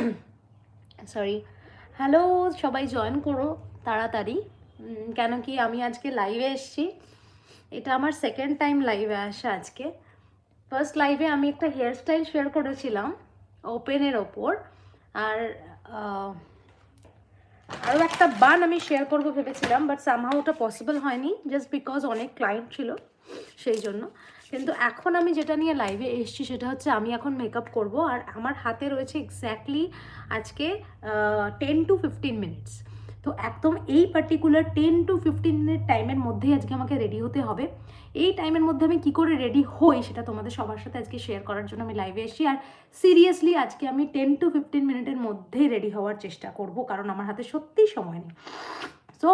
Sorry hello সবাই join করো, তাড়াতাড়ি। কেন কি আমি আজকে লাইভে এসেছি। এটা আমার সেকেন্ড টাইম লাইভে আসা আজকে। ফার্স্ট লাইভে আমি একটা হেয়ার স্টাইল শেয়ার করেছিলাম ওপেনের ওপর। আর আরও একটা বান আমি শেয়ার করব ভেবেছিলাম বাট সামহাও ওটা পসিবল হয়নি জাস্ট বিকজ অনেক ক্লায়েন্ট ছিল, সেই জন্য। কিন্তু এখন আমি যেটা নিয়ে লাইভে এসেছি সেটা হচ্ছে আমি এখন মেকআপ করব আর আমার হাতে রয়েছে এক্স্যাক্টলি আজকে টেন টু ফিফটিন মিনিটস তো একদম এই particular ten to fifteen minute টাইমের মধ্যেই আজকে আমাকে রেডি হতে হবে। এই টাইমের মধ্যে আমি কি করে রেডি হই সেটা তোমাদের সবার সাথে আজকে শেয়ার করার জন্য আমি লাইভে এসেছি। আর সিরিয়াসলি আজকে আমি টেন টু ফিফটিন মিনিটের মধ্যেই রেডি হওয়ার চেষ্টা করব কারণ আমার হাতে সত্যিই সময় নেই। সো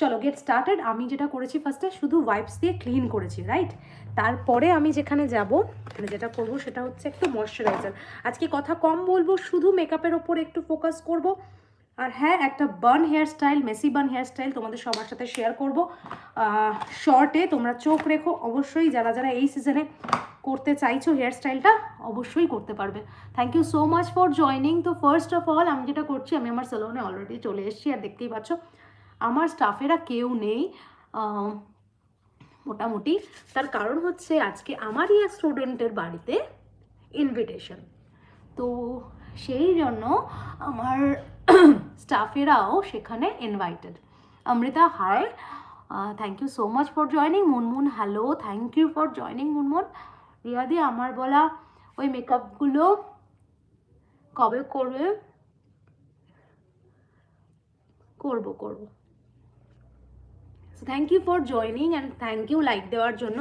চলো গেট স্টার্টেড আমি যেটা করেছি ফার্স্টে শুধু ওয়াইপস দিয়ে ক্লিন করেছি রাইট তারপরে আমি যেখানে যাব মানে যেটা করব সেটা হচ্ছে একটু ময়শ্চারাইজার আজকে কথা কম বলব, শুধু মেকআপের ওপর একটু ফোকাস করব। আর হ্যাঁ একটা bun hairstyle messy bun hairstyle তোমাদের সবার সাথে শেয়ার করব। শর্টে তোমরা চোখ রেখো, অবশ্যই যারা যারা এই সিজনে করতে চাইছো হেয়ার স্টাইলটা অবশ্যই করতে পারবে। Thank you so much for joining তো ফার্স্ট অফ অল আমি যেটা করছি, আমি আমার সেলুনে অলরেডি চলে এসেছি, আর দেখতেই পাচ্ছ, আমার স্টাফেরা কেউ নেই। মোটামুটি। তার কারণ হচ্ছে আজকে আমারই এক স্টুডেন্টের বাড়িতে ইনভিটেশন তো সেই জন্য আমার স্টাফেরাও সেখানে invited Amrita hi thank you so much for joining Munmun hello thank you for joining Munmun. Riyadi, আমার বলা ওই মেকআপগুলো কবে করবে? করব করব। Thank you for joining and thank you like দেওয়ার জন্য।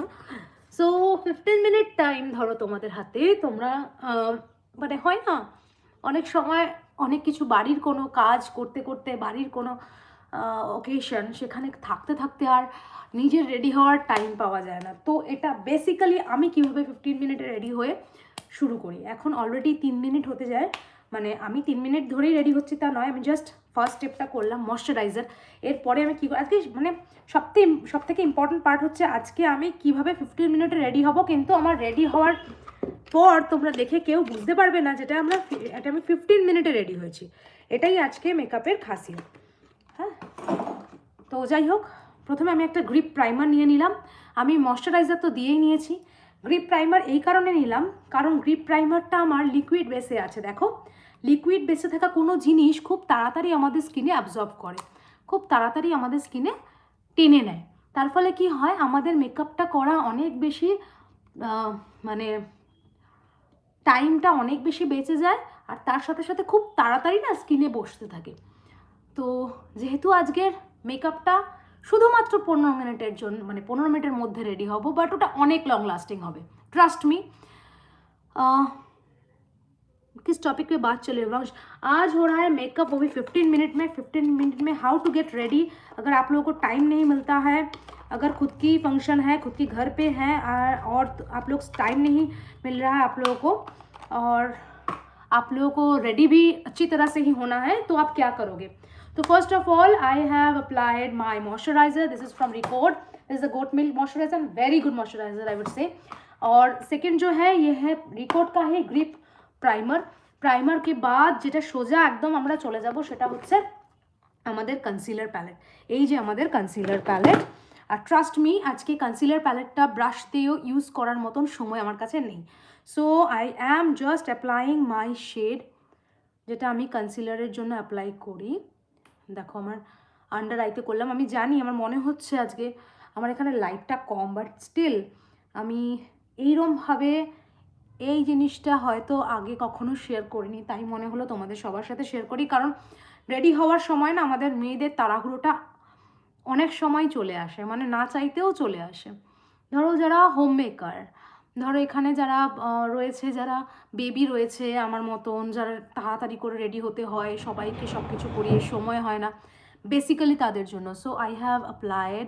সো ফিফটিন মিনিট টাইম ধরো তোমাদের হাতে। তোমরা মানে হয় না, অনেক সময় অনেক কিছু বাড়ির কোনো কাজ করতে করতে, বাড়ির কোনো অকেশন সেখানে থাকতে থাকতে আর নিজের রেডি হওয়ার টাইম পাওয়া যায় না। তো এটা বেসিক্যালি আমি কীভাবে ফিফটিন মিনিটে রেডি হয়ে শুরু করি? এখন অলরেডি তিন মিনিট হতে যায়। মানে আমি তিন মিনিট ধরেই রেডি হচ্ছি তা নয়, আমি জাস্ট ফার্স্ট স্টেপটা করলাম ময়শ্চারাইজার এরপরে আমি কী আজকে মানে সবথেকে সব থেকে ইম্পর্টেন্ট পার্ট হচ্ছে আজকে আমি কীভাবে ফিফটিন মিনিটে রেডি হব, কিন্তু আমার রেডি হওয়ার পর তোমরা দেখে কেউ বুঝতে পারবে না যেটা আমরা এটা আমি ফিফটিন মিনিটে রেডি হয়েছি। এটাই আজকে মেকআপের খাসিয়ত। হ্যাঁ? তো যাই হোক, প্রথমে আমি একটা গ্রিপ প্রাইমার নিয়ে নিলাম। আমি ময়শ্চারাইজার তো দিয়েই নিয়েছি। গ্রিপ প্রাইমার এই কারণে নিলাম, কারণ গ্রিপ প্রাইমারটা আমার লিকুইড বেসে আছে, দেখো। লিকুইড বেসে থাকা কোনো জিনিস খুব তাড়াতাড়ি আমাদের স্কিনে অ্যাবজর্ব করে, খুব তাড়াতাড়ি আমাদের স্কিনে টেনে নেয়। তার ফলে কি হয়, আমাদের মেকআপটা করা অনেক বেশি মানে টাইমটা অনেক বেশি বেঁচে যায় আর তার সাথে সাথে খুব তাড়াতাড়ি না স্কিনে বসতে থাকে। তো যেহেতু আজকের মেকআপটা শুধুমাত্র পনেরো মিনিটের জন্য মানে পনেরো মিনিটের মধ্যে রেডি হব বাট ওটা অনেক লং লাস্টিং হবে ট্রাস্ট মি किस टॉपिक पे बात चले वंश, आज हो रहा है मेकअप वो भी 15 मिनट में 15 मिनट में हाउ टू गेट रेडी अगर आप लोगों को टाइम नहीं मिलता है, अगर खुद की फ़ंक्शन है, खुद की घर पे है और तो आप लोग टाइम नहीं मिल रहा है आप लोगों को, और आप लोगों को रेडी भी अच्छी तरह से ही होना है तो आप क्या करोगे? तो first of all I have applied my moisturiser this is from record this is the goat milk moisturiser very good moisturiser I would say और सेकेंड जो है, ये है रिकॉर्ड का है ग्रिप প্রাইমার প্রাইমারকে বাদ যেটা সোজা একদম আমরা চলে যাব সেটা হচ্ছে আমাদের কনসিলার প্যালেট এই যে আমাদের কনসিলার প্যালেট আর ট্রাস্ট মি আজকে কনসিলার প্যালেটটা ব্রাশ দিয়েও ইউজ করার মতন সময় আমার কাছে নেই। So I am just applying my shade যেটা আমি কনসিলারের জন্য অ্যাপ্লাই করি। দেখো আমার আন্ডার আইতে করলাম। আমি জানি আমার মনে হচ্ছে আজকে আমার এখানে লাইটটা কম বাট স্টিল আমি এইরমভাবে এই জিনিসটা হয়তো আগে কখনো শেয়ার করিনি, তাই মনে হলো তোমাদের সবার সাথে শেয়ার করি। কারণ রেডি হওয়ার সময় না আমাদের মেয়েদের তাড়াহুড়োটা অনেক সময় চলে আসে মানে না চাইতেও চলে আসে। ধরো যারা হোম মেকার ধরো এখানে যারা রয়েছে, যারা বেবি রয়েছে আমার মতন, যারা তাড়াতাড়ি করে রেডি হতে হয়, সবাইকে সব কিছু করিয়ে সময় হয় না বেসিক্যালি তাদের জন্য। So I have applied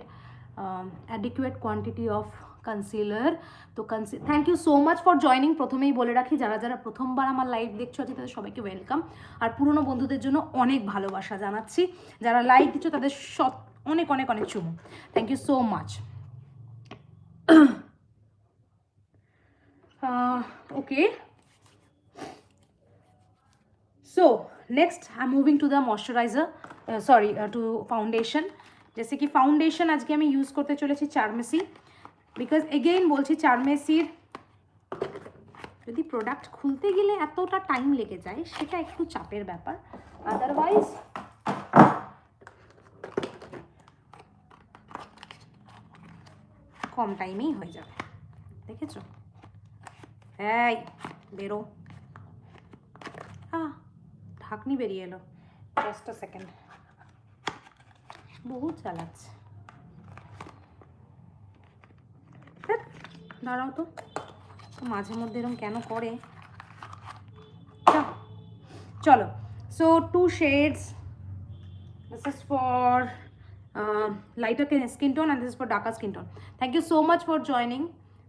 adequate quantity of concealer তো কনসি thank you so much for joining প্রথমেই বলে রাখি যারা যারা প্রথমবার আমার লাইভ দেখছো আজকে তাদের সবাইকে ওয়েলকাম আর পুরনো বন্ধুদের জন্য অনেক ভালোবাসা জানাচ্ছি যারা লাইক দিচ্ছ তাদের সৎ অনেক অনেক অনেক চুমু thank you so much okay so so next I am moving to the moisturiser sorry to foundation जैसे कि ফাউন্ডেশন আজকে আমি ইউজ করতে চলেছি চারমেসি বিকজ এগেইন বলছি চারমেসির যদি প্রোডাক্ট খুলতে গেলে এতটা টাইম লেগে যায়, সেটা একটু চাপের ব্যাপার। আদারওয়াইজ কম টাইমেই হয়ে যাবে। দেখেছ? এই, বেরো। আহ, ঢাকনি বেরিয়ে এলো। জাস্ট সেকেন্ড বহুত চালাচ্ছে। দাঁড়াও তো। মাঝে মধ্যে এরকম কেন করে? চলো। So two shades is for lighter skin tone and this is for darker skin tone thank you so much for joining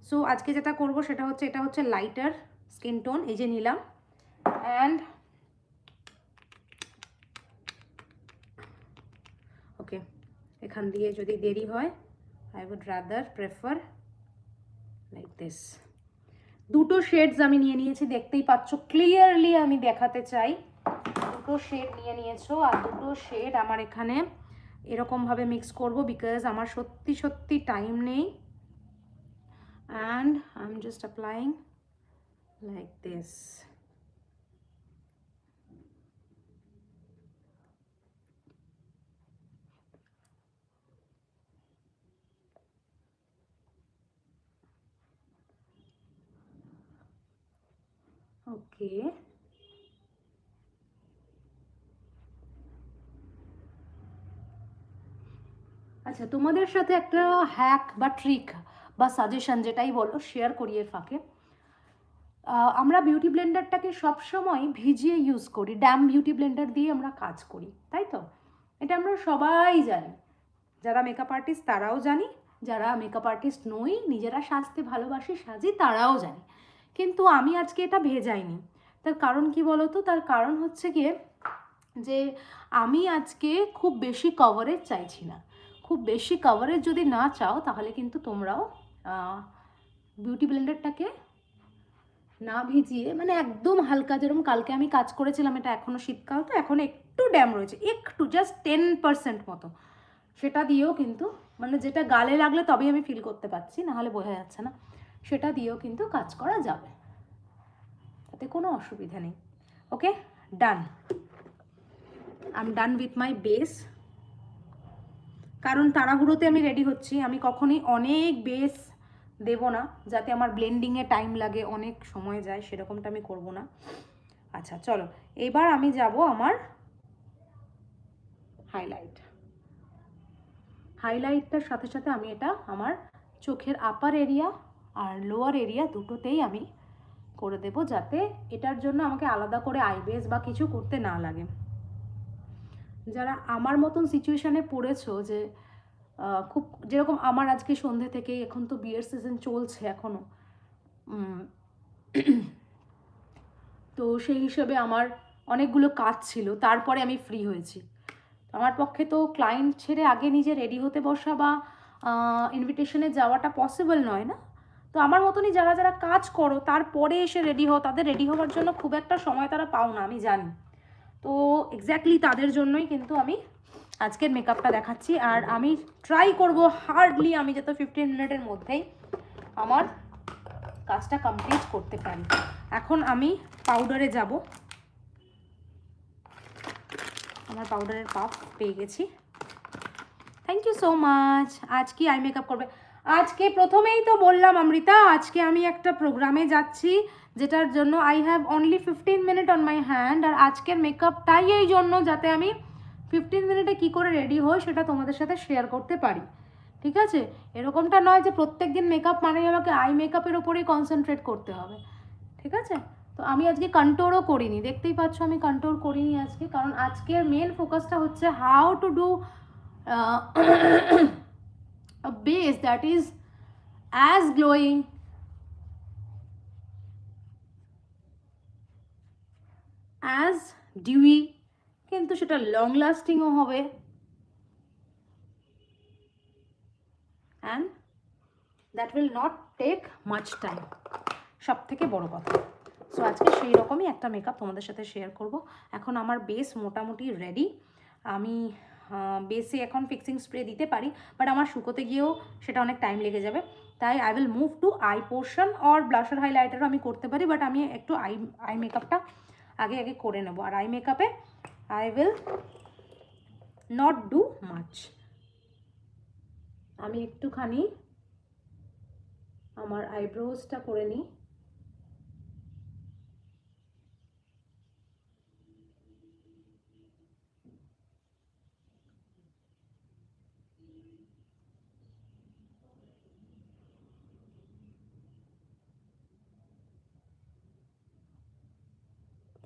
so আজকে যেটা করব সেটা হচ্ছে, এটা হচ্ছে লাইটার স্কিন টোন এই যে নিলাম। অ্যান্ড ওকে এখান দিয়ে যদি দেরি হয় I would rather prefer like this দুটো শেডস আমি নিয়ে নিয়েছি, দেখতেই পাচ্ছ ক্লিয়ারলি আমি দেখাতে চাই। দুটো শেড নিয়ে নিয়েছো, আর দুটো শেড আমার এখানে এরকমভাবে মিক্স করব বিকজ আমার সত্যি সত্যি টাইম নেই। And I am just applying like this okay. আচ্ছা তোমাদের সাথে একটা হ্যাক বা ট্রিক বা সাজেশন যেটাই বলো শেয়ার করি এর ফাঁকে। আমরা বিউটি ব্লেন্ডারটাকে সবসময় ভিজিয়ে ইউজ করি ড্যাম বিউটি ব্লেন্ডার দিয়ে আমরা কাজ করি, তাই তো? এটা আমরা সবাই জানি। যারা মেকআপ আর্টিস্ট তারাও জানি, যারা মেকআপ আর্টিস্ট নই, নিজেরা সাজতে ভালোবাসি, সাজি তারাও জানি। কিন্তু আমি আজকে এটা ভেজাইনি। তার কারণ কি বলো তো তার কারণ হচ্ছে গিয়ে যে আমি আজকে খুব বেশি কভারেজ চাইছি না। খুব বেশি কভারেজ যদি না চাও, তাহলে কিন্তু তোমরাও বিউটি ব্লেন্ডারটাকে না ভিজিয়ে মানে একদম হালকা যেরকম কালকে আমি কাজ করেছিলাম এটা এখনও শীতকাল, তো এখন একটু ড্যাম রয়েছে, একটু জাস্ট টেন পার্সেন্ট মতো। সেটা দিয়েও কিন্তু মানে যেটা গালে লাগলে তবেই আমি ফিল করতে পারছি, নাহলে বোঝা যাচ্ছে না। সেটা দিয়েও কিন্তু কাজ করা যাবে। তাতে কোনো অসুবিধা নেই। Okay done I am done with my base কারণ তাড়াহুড়োতে আমি রেডি হচ্ছি। আমি কখনই অনেক বেস দেব না, যাতে আমার ব্লেন্ডিংয়ে টাইম লাগে, অনেক সময় যায়, সেরকমটা আমি করব না। আচ্ছা চলো। এবার আমি যাব আমার হাইলাইট হাইলাইটটার সাথে সাথে আমি এটা আমার চোখের আপার এরিয়া আর লোয়ার এরিয়া দুটোতেই আমি করে দেব যাতে এটার জন্য আমাকে আলাদা করে আইবেস বা কিছু করতে না লাগে। যারা আমার মতন সিচুয়েশানে পড়েছো যে খুব যেরকম আমার আজকে সন্ধে থেকে এখন তো বিয়ের সিজন চলছে এখনও তো সেই হিসেবে আমার অনেকগুলো কাজ ছিল, তারপরে আমি ফ্রি হয়েছি। আমার পক্ষে তো ক্লায়েন্ট ছেড়ে আগে নিজে রেডি হতে বসা বা ইনভিটেশনে যাওয়াটা পসিবল নয় না? তো আমার মতনই যারা যারা কাজ করো, তারপরে এসে রেডি হও। তাদের রেডি হওয়ার জন্য খুব একটা সময় তারা পাও না, আমি জানি। তো এক্স্যাক্টলি তাদের জন্যই কিন্তু আমি আজকের মেকআপটা দেখাচ্ছি। আর আমি ট্রাই করব হার্ডলি আমি যাতে ফিফটিন মিনিটের মধ্যেই আমার কাজটা কমপ্লিট করতে পারি। এখন আমি পাউডারে যাব। আমার পাউডারের পাপ পেয়ে গেছি। থ্যাংক ইউ সো মাচ আজ কি আই মেকআপ করবে? আজকে প্রথমেই তো বললাম, অমৃতা, আজকে আমি একটা প্রোগ্রামে যাচ্ছি, যেটার জন্য I have only fifteen minute on my hand আর আজকের মেকআপটাই এই জন্য যাতে আমি ফিফটিন মিনিটে কী করে রেডি হই সেটা তোমাদের সাথে শেয়ার করতে পারি। ঠিক আছে? এরকমটা নয় যে প্রত্যেক দিন মেকআপ মানেই আমাকে আই মেকআপের ওপরেই কনসেন্ট্রেট করতে হবে। ঠিক আছে? তো আমি আজকে কন্ট্রোলও করিনি। দেখতেই পাচ্ছ আমি কন্ট্রোল করিনি আজকে, কারণ আজকের মেন ফোকাসটা হচ্ছে how to do a base that is as glowing as dewy, কিন্তু সেটা লং লাস্টিংও হবে। And that will not take much time সব থেকে বড় কথা। সো আজকে সেই রকমই একটা মেকআপ তোমাদের সাথে শেয়ার করব। এখন আমার বেস মোটামুটি রেডি আমি বেসে এখন ফিক্সিং স্প্রে দিতে পারি বাট আমার শুকোতে গিয়েও সেটা অনেক টাইম লেগে যাবে। তাই I will move to eye portion or blusher হাইলাইটারও আমি করতে পারি বাট আমি একটু আই আই মেকআপটা আগে আগে করে নেব। আর eye মেকআপে I will not do much আমি একটুখানি আমার আইব্রোজটা করে নিই।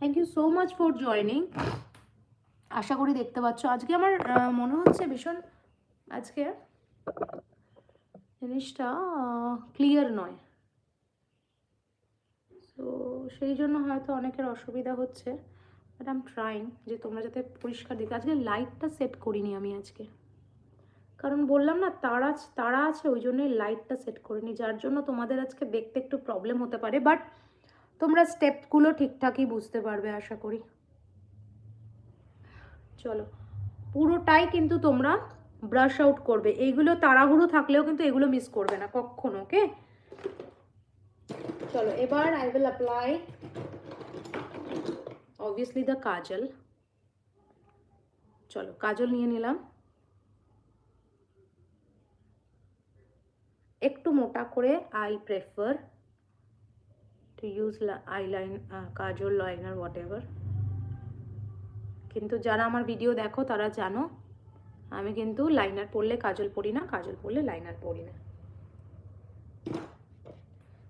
Thank you so much for joining আশা করি দেখতে পাচ্ছ। আজকে আমার মনে হচ্ছে ভীষণ আজকে জিনিসটা ক্লিয়ার নয়। তো সেই জন্য হয়তো অনেকের অসুবিধা হচ্ছে বাট আম ট্রাইং যে তোমরা যাতে পরিষ্কার দেখো আজকে লাইটটা সেট করিনি আমি আজকে। কারণ বললাম না, তারা তারা আছে, ওই জন্যই লাইটটা সেট করিনি। যার জন্য তোমাদের আজকে দেখতে একটু প্রবলেম হতে পারে বাট তোমরা স্টেপগুলো ঠিকঠাকই বুঝতে পারবে, আশা করি। চলো, পুরোটাই কিন্তু তোমরা ব্রাশ আউট করবে। এইগুলো তাড়াহুড়ো থাকলেও কিন্তু এগুলো মিস করবে না, কখনো ওকে চলো, এবার I will apply obviously the kajal. চলো, কাজল নিয়ে নিলাম। একটু মোটা করে I prefer to use eyeline kajal liner whatever কিন্তু যারা আমার ভিডিও দেখো তারা জানো আমি কিন্তু লাইনার পরলে কাজল পরি না কাজল পরলে লাইনার পরি না।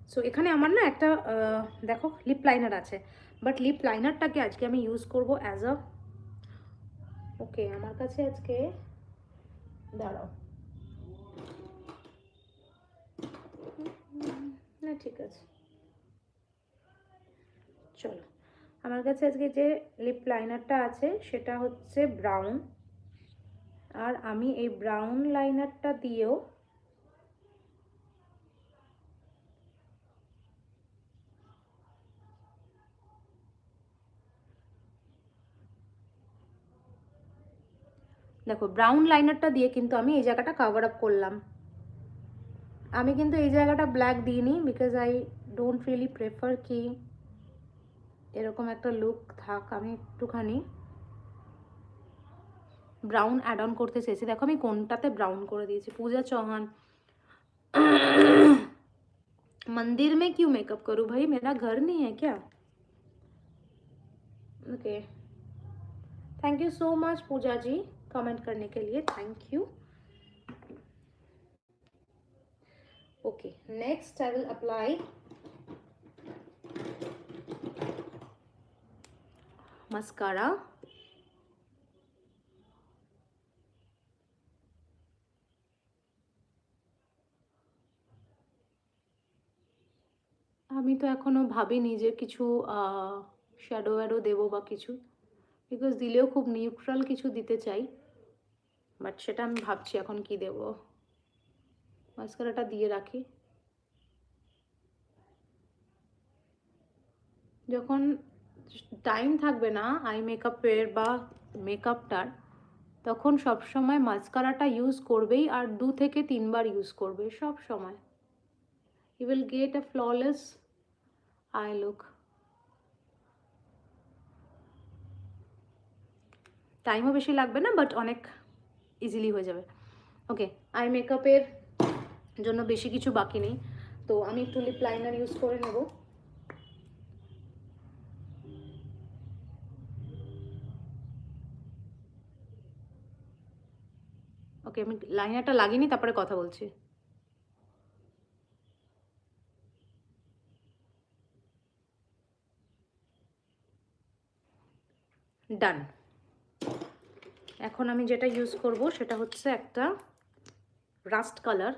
সো এখানে আমার না একটা আহ, দেখো লিপ লাইনার আছে। বাট লিপ লাইনারটাকে আজকে আমি ইউজ করব অ্যাজ আ ওকে আমার কাছে আজকে দাঁড়াও। না ঠিক আছে। চলো। আমার কাছে আজকে যে লিপ লাইনারটা আছে, সেটা হচ্ছে ব্রাউন আর আমি এই ব্রাউন লাইনারটা দিয়েও দেখো ব্রাউন লাইনারটা দিয়ে কিন্তু আমি এই জায়গাটা কভার আপ করলাম। আমি কিন্তু এই জায়গাটা ব্ল্যাক দিইনি because I don't really prefer কি এরকম একটা লুক থাক আমি একটুখানি ব্রাউন অ্যাড অন করতে চেয়েছি দেখো আমি কোনটাতে ব্রাউন করে দিয়েছি পূজা চৌহান मंदिर में क्यों मेकअप करूं भाई मेरा घर नहीं है क्या okay thank you so much Puja ji comment करने के लिए thank you okay next i will apply mascara. আমি তো এখনও ভাবিনি যে কিছু শ্যাডো ওয়্যাডো দেবো বা কিছু বিকজ দিলেও খুব নিউট্রাল কিছু দিতে চাই বাট সেটা আমি ভাবছি এখন কি দেবো। মাস্কারাটা দিয়ে রাখি। যখন টাইম থাকবে না আই মেকআপের বা মেকআপটার তখন সব সময় মাস্কারাটা ইউজ করবেই আর দু থেকে তিনবার ইউজ করবে সব সময়। You will get a flawless eye look টাইমও বেশি লাগবে না বাট অনেক ইজিলি হয়ে যাবে। ওকে আই মেকআপের জন্য বেশি কিছু বাকি নেই, তো আমি একটু লিপ লাইনার ইউজ করে নেব। ওকে, আমি লাইনারটা লাগিনি তারপরে কথা বলছি। ডান এখন আমি যেটা ইউজ করব, সেটা হচ্ছে একটা rust colour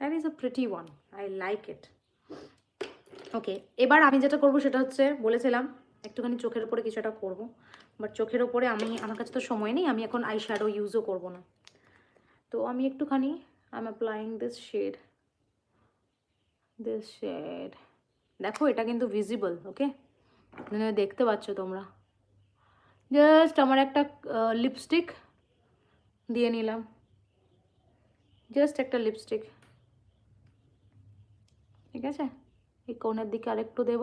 That is a pretty one. I like it. Okay এবার আমি যেটা করব সেটা হচ্ছে বলেছিলাম, একটুখানি চোখের উপরে কিছু একটা করব বাট চোখের ওপরে আমি, আমার কাছে তো সময় নেই, আমি এখন আই শ্যাডো ইউজও করব না। তো আমি একটুখানি I am applying this shade this shade দেখো, এটা কিন্তু ভিজিবল ওকে দেখতে পাচ্ছ তোমরা। জাস্ট আমার একটা লিপস্টিক দিয়ে নিলাম। জাস্ট একটা লিপস্টিক ঠিক আছে? এই কোণের দিকে আরেকটু দেব।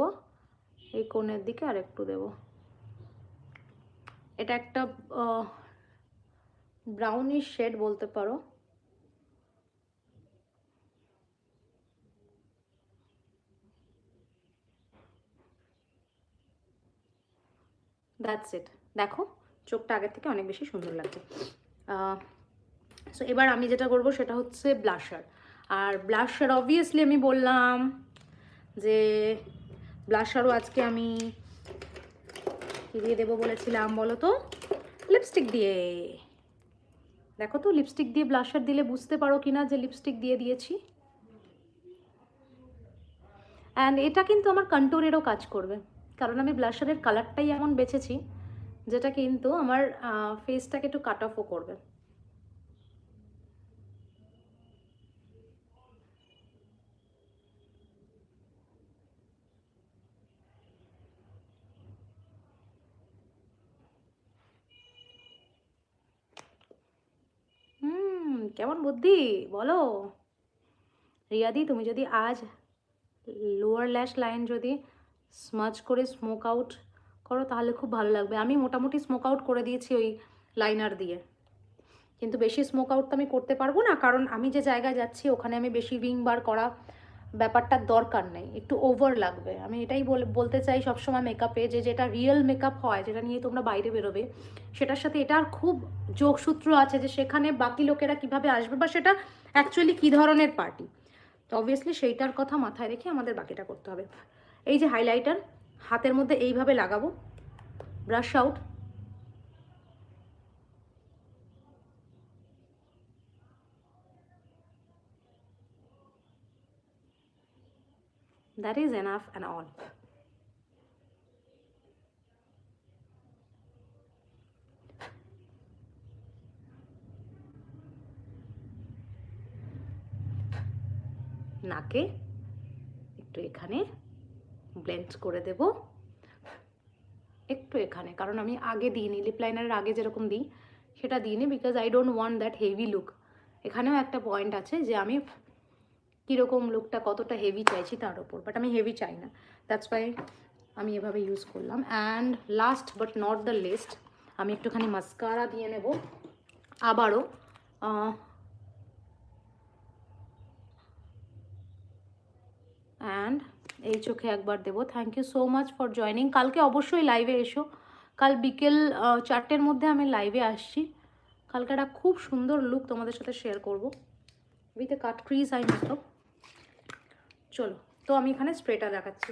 এই কোণের দিকে আরেকটু দেব। এটা একটা ব্রাউনিশ শেড বলতে পারো। দ্যাটস ইট দেখো, চোখটা আগের থেকে অনেক বেশি সুন্দর লাগছে। সো এবার আমি যেটা করব সেটা হচ্ছে ব্লাশার আর ব্লাশার অবভিয়াসলি আমি বললাম যে ব্লাশারও আজকে আমি কী দিয়ে দেবো বলেছিলাম বলো তো? লিপস্টিক দিয়ে। দেখো তো লিপস্টিক দিয়ে ব্লাশার দিলে বুঝতে পারো কি না যে লিপস্টিক দিয়ে দিয়েছি। অ্যান্ড এটা কিন্তু আমার কন্ট্রোরেরও কাজ করবে। কারণ আমি ব্লাশারের কালারটাই এমন বেছেছি, যেটা কিন্তু আমার ফেসটাকে একটু কাট অফও করবে হুম কেমন বুদ্ধি? বলো। রিয়াদি, তুমি যদি আজ লোয়ার ল্যাশ লাইন যদি স্মাচ করে স্মোক আউট করো, তাহলে খুব ভালো লাগবে। আমি মোটামুটি স্মোক আউট করে দিয়েছি ওই লাইনার দিয়ে। কিন্তু বেশি স্মোক আউট তো আমি করতে পারব না, কারণ আমি যে জায়গায় যাচ্ছি, ওখানে আমি বেশি উইং বার করা ব্যাপারটার দরকার নেই, একটু ওভার লাগবে। আমি এটাই বলতে চাই সবসময় মেকআপে যে যেটা রিয়েল মেকআপ হয়, যেটা নিয়ে তোমরা বাইরে বেরোবে, সেটার সাথে এটার খুব যোগসূত্র আছে যে সেখানে বাকি লোকেরা কীভাবে আসবে বা সেটা অ্যাকচুয়ালি কী ধরনের পার্টি তো অবভিয়াসলি সেইটার কথা মাথায় রেখে আমাদের বাকিটা করতে হবে। এই যে হাইলাইটার হাতের মধ্যে এইভাবে লাগাবো brush out that is enough and all. নাকে একটু এখানে ব্লেন্ড করে দেব। একটু এখানে, কারণ আমি আগে দিইনি লিপ লাইনারের আগে যেরকম দিই, সেটা দিইনি because I don't want that heavy look এখানেও একটা পয়েন্ট আছে যে আমি কীরকম লুকটা কতটা হেভি চাইছি তার ওপর বাট আমি হেভি চাই না। দ্যাটস ওয়াই আমি এভাবে ইউজ করলাম। And last but not the least আমি একটুখানি মাস্কারা দিয়ে নেব। আবারও অ্যান্ড এই চোখে একবার দেবো। Thank you so much for joining কালকে অবশ্যই লাইভে এসো। কাল বিকেল চারটের মধ্যে আমি লাইভে আসছি। কালকে একটা খুব সুন্দর লুক তোমাদের সাথে শেয়ার করব। With a cut crease eye makeup চলো তো আমি এখানে স্প্রেটা দেখাচ্ছি।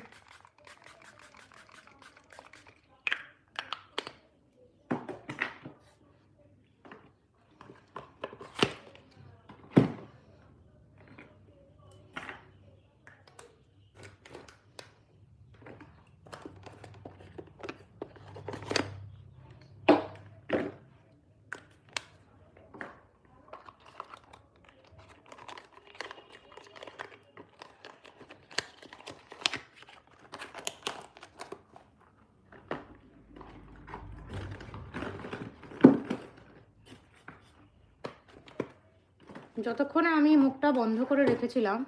যতক্ষণে আমি মুখটা বন্ধ করে রেখেছিলাম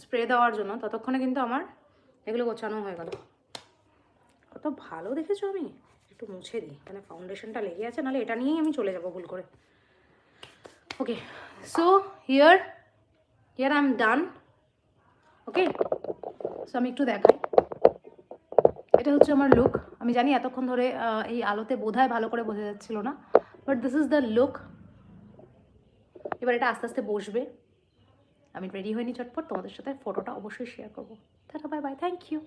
স্প্রে দেওয়ার জন্য, ততক্ষণে কিন্তু আমার এগুলো গোছানো হয়ে গেল। কত ভালো দেখেছ আমি? একটু মুছে দিই মানে ফাউন্ডেশনটা লেগে আছে, নাহলে এটা নিয়েই আমি চলে যাব ভুল করে। Okay so here here I am done okay so আমি একটু দেখাই। এটা হচ্ছে আমার লুক আমি জানি এতক্ষণ ধরে এই আলোতে বোধহয় ভালো করে বোঝা যাচ্ছিল না but this is the look এবার এটা আস্তে আস্তে বসবে। আমি রেডি হয়নি চটপট তোমাদের সাথে ফটোটা অবশ্যই শেয়ার করব। Tata bye bye thank you